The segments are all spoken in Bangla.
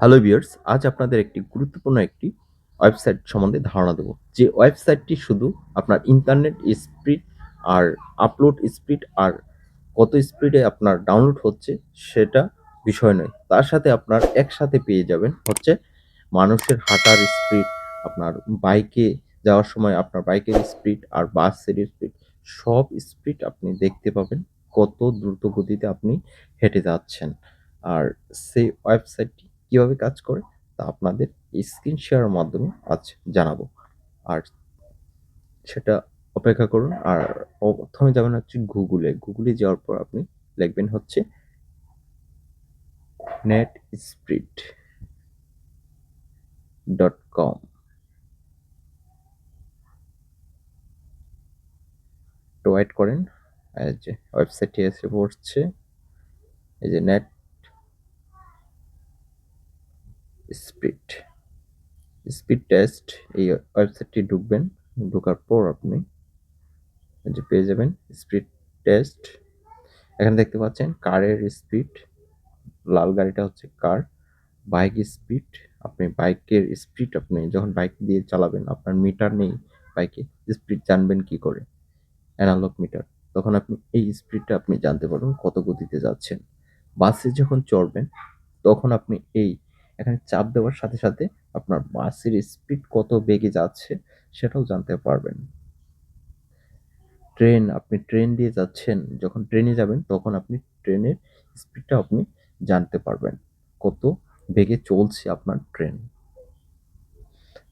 হ্যালো ভিউয়ার্স, আজ আপনাদের একটি গুরুত্বপূর্ণ একটি ওয়েবসাইট সম্বন্ধে ধারণা দেব। যে ওয়েবসাইটটি শুধু আপনার ইন্টারনেট স্পিড আর আপলোড স্পিড আর কত স্পিডে আপনার ডাউনলোড হচ্ছে সেটা বিষয় নয়। তার সাথে আপনার একসাথে পেয়ে যাবেন হচ্ছে মানুষের হাঁটার স্পিড, আপনার বাইকে যাওয়ার সময় আপনার বাইকের স্পিড আর বাসের স্পিড, সব স্পিড আপনি দেখতে পাবেন কত দ্রুত গতিতে আপনি হেঁটে যাচ্ছেন। আর সেই ওয়েবসাইটটি কীভাবে কাজ করে তা আপনাদের স্ক্রিন শেয়ারের মাধ্যমে আজ জানাব। আর সেটা অপেক্ষা করুন, আর প্রথমে যাবেন হচ্ছে গুগলে। গুগলে যাওয়ার পর আপনি লিখবেন হচ্ছে net speed dot com wait করেন যে ওয়েবসাইটটি এসে পড়ছে, এই যে নেট স্পিড। স্পিড টেস্ট, এই ওয়েবসাইটটি ঢুকবেন। ঢোকার পর আপনি যে পেয়ে যাবেন স্পিড টেস্ট। এখানে দেখতে পাচ্ছেন কারের স্পিড। লাল গাড়িটা হচ্ছে কার। Bike speed. আপনি বাইকের স্পিড আপনি যখন বাইক দিয়ে চালাবেন, আপনার মিটার নেই বাইকে, স্পিড জানবেন কি করে? Analog meter. তখন আপনি এই স্পিডটা আপনি জানতে পারবেন কত গতিতে যাচ্ছেন। বাসে যখন চড়বেন, তখন আপনি এই এখানে চাপ দেওয়ার সাথে সাথে আপনার বাসের স্পিড কত বেগে যাচ্ছে সেটাও জানতে পারবেন। ট্রেন আপনি ট্রেন দিয়ে যাচ্ছেন, যখন ট্রেনে যাবেন, তখন আপনি ট্রেনের স্পিডটা আপনি জানতে পারবেন, কত বেগে চলছে আপনার ট্রেন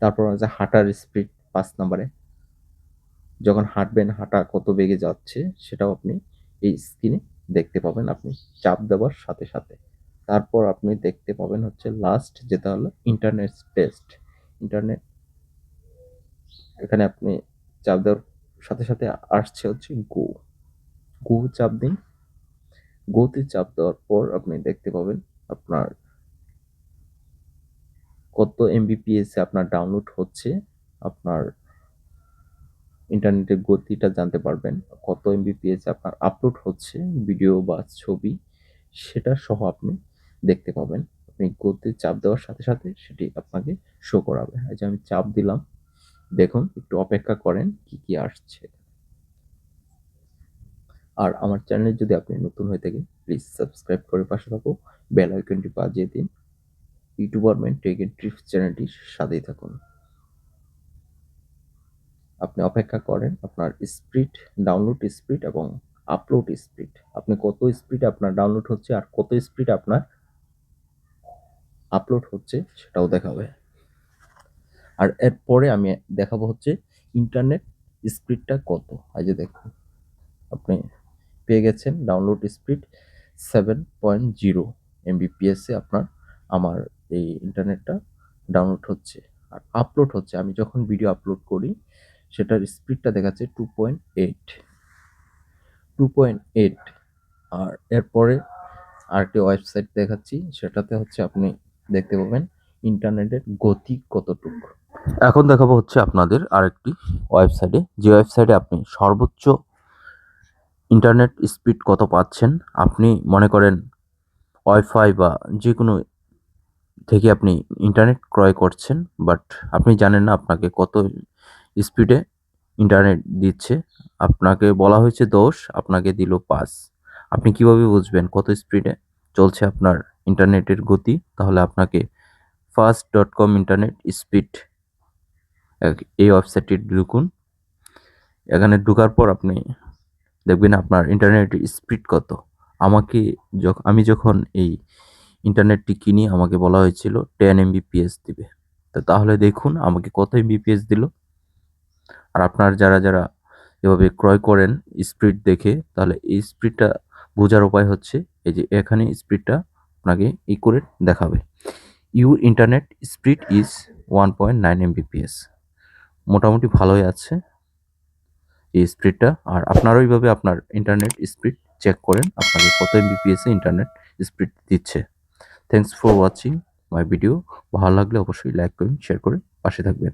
তারপর আছে হাঁটার স্পিড পাঁচ নম্বরে। যখন হাঁটবেন, হাঁটা কত বেগে যাচ্ছে, সেটাও আপনি এই স্ক্রিনে দেখতে পাবেন, আপনি চাপ দেওয়ার সাথে সাথে। তারপর আপনি দেখতে পাবেন হচ্ছে লাস্ট যেটা হলো ইন্টারনেট টেস্ট ইন্টারনেট এখানে আপনি চাপ দেওয়ার সাথে সাথে আসছে হচ্ছে গো গো চাপ দিন। গোতে চাপ দেওয়ার পর আপনি দেখতে পাবেন আপনার কত এমবিপিএস আপনার ডাউনলোড হচ্ছে। আপনার ইন্টারনেটের গতিটা জানতে পারবেন কত এমবিপিএস আপনার আপলোড হচ্ছে ভিডিও বা ছবি, সেটা সহ আপনি দেখতে পাবেন। আপনি গতি চাপ দেওয়ার সাথে সাথে সেটি আপনাকে শো করাবে। এই যে আমি চাপ দিলাম, দেখুন, একটু অপেক্ষা করেন কি কি আসছে। আর আমার চ্যানেলে যদি আপনি নতুন হয়ে থাকেন প্লিজ সাবস্ক্রাইব করে পাশে থাকো বেল আইকনটি বাজিয়ে দিন। YouTuber man tech and trips সাথেই থাকুন। আপনি অপেক্ষা করেন আপনার স্পিড ডাউনলোড স্পিড এবং আপলোড স্পিড আপনি কত স্পিড আপনার ডাউনলোড হচ্ছে আর কত স্পিড আপনার আপলোড হচ্ছে, সেটাও দেখাবে। আর এরপরে আমি দেখাবো হচ্ছে ইন্টারনেট স্পিডটা কত। এই যে দেখুন, আপনি পেয়ে গেছেন download speed seven point zero এমবিপিএসে আপনার, আমার এই ইন্টারনেটটা ডাউনলোড হচ্ছে। আর আপলোড হচ্ছে, আমি যখন ভিডিও আপলোড করি, সেটার স্পিডটা দেখাচ্ছে two point eight two point eight আর এরপরে আরেকটি ওয়েবসাইট দেখাচ্ছি, সেটাতে হচ্ছে আপনি দেখতে পাবেন ইন্টারনেটের গতি কতটুকু। এখন দেখাবো হচ্ছে আপনাদের আরেকটি ওয়েবসাইটে। যে ওয়েবসাইটে আপনি সর্বোচ্চ ইন্টারনেট স্পিড কত পাচ্ছেন, আপনি মনে করেন ওয়াইফাই বা যে কোনো থেকে আপনি ইন্টারনেট ক্রয় করছেন, বাট আপনি জানেন না আপনাকে কত স্পিডে ইন্টারনেট দিচ্ছে। আপনাকে বলা হয়েছে দশ আপনাকে দিল পাঁচ আপনি কীভাবে বুঝবেন কত স্পিডে? চলছে আপনার ইন্টারনেটের গতি, তাহলে আপনাকে fast dot com internet speed এই ওয়েবসাইটটি ঢুকুন। এখানে ঢুকার পর আপনি দেখবেন আপনার ইন্টারনেটের স্পিড কত। আমাকে যখন আমি যখন এই ইন্টারনেটটি কিনি, আমাকে বলা হয়েছিল টেন এমবিপিএস দিবে। তো তাহলে দেখুন আমাকে কত এমবিপিএস দিল। আর আপনার যারা যারা এভাবে ক্রয় করেন স্পিড দেখে, তাহলে এই স্পিডটা বোঝার উপায় হচ্ছে এই যে এখানে স্পিডটা আপনাকে ই করে দেখাবে। Your internet speed is one point nine Mbps মোটামুটি ভালোই আছে এই স্পিডটা। আর আপনারাও এইভাবে আপনার ইন্টারনেট স্পিড চেক করেন, আপনাকে কত এমবিপিএস ইন্টারনেট স্পিড দিচ্ছে। Thanks for watching my video ভালো লাগলে অবশ্যই লাইক করুন শেয়ার করে পাশে থাকবেন।